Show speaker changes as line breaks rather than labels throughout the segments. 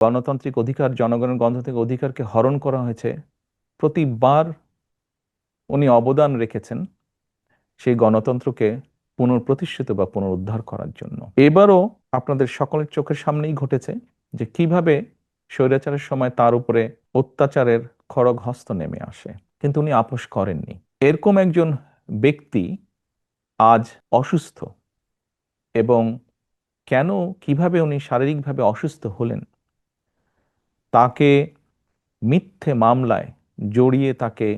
গণতান্ত্রিক অধিকার, জনগণের গণতান্ত্রিক অধিকারকে হরণ করা হয়েছে। প্রতিবার উনি অবদান রেখেছেন সেই গণতন্ত্রকে পুনঃপ্রতিষ্ঠিত বা পুনরুদ্ধার করার জন্য। এবারও আপনাদের সকলের চোখের সামনেই ঘটেছে যে কীভাবে স্বৈরাচারের সময় তার উপরে অত্যাচারের খড়গ হস্ত নেমে আসে। কিন্তু উনি আপোষ করেননি। এরকম একজন ব্যক্তি আজ অসুস্থ এবং কেন, কীভাবে উনি শারীরিকভাবে অসুস্থ হলেন তাকে মিথ্যে মামলায় জড়িয়ে তাকে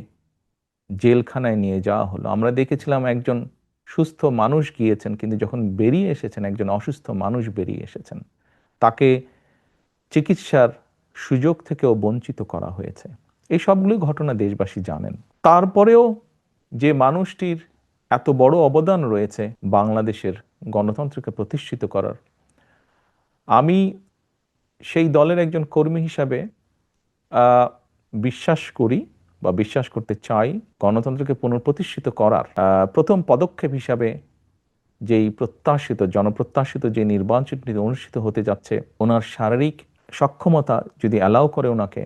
জেলখানায় নিয়ে যাওয়া হলো। আমরা দেখেছিলাম একজন সুস্থ মানুষ গিয়েছেন, কিন্তু যখন বেরিয়ে এসেছেন, একজন অসুস্থ মানুষ বেরিয়ে এসেছেন, তাকে চিকিৎসার সুযোগ থেকেও বঞ্চিত করা হয়েছে। এই সবগুলো ঘটনা দেশবাসী জানেন। তারপরেও যে মানুষটির এত বড় অবদান রয়েছে বাংলাদেশের গণতন্ত্রকে প্রতিষ্ঠিত করার, আমি সেই দলের একজন কর্মী হিসাবে বিশ্বাস করি বা বিশ্বাস করতে চাই গণতন্ত্রকে পুনঃপ্রতিষ্ঠিত করার প্রথম পদক্ষেপ হিসাবে যেই প্রত্যাশিত, জনপ্রত্যাশিত যে নির্বাচনটি অনুষ্ঠিত হতে যাচ্ছে, ওনার শারীরিক সক্ষমতা যদি অ্যালাউ করে ওনাকে,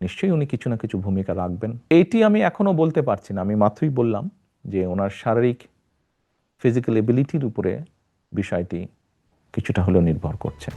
নিশ্চয়ই উনি কিছু না কিছু ভূমিকা রাখবেন। এটি আমি এখনও বলতে পারছি না, আমি মাত্রই বললাম যে ওনার শারীরিক ফিজিক্যাল এবিলিটির উপরে বিষয়টি কিছুটা হলেও নির্ভর করছে।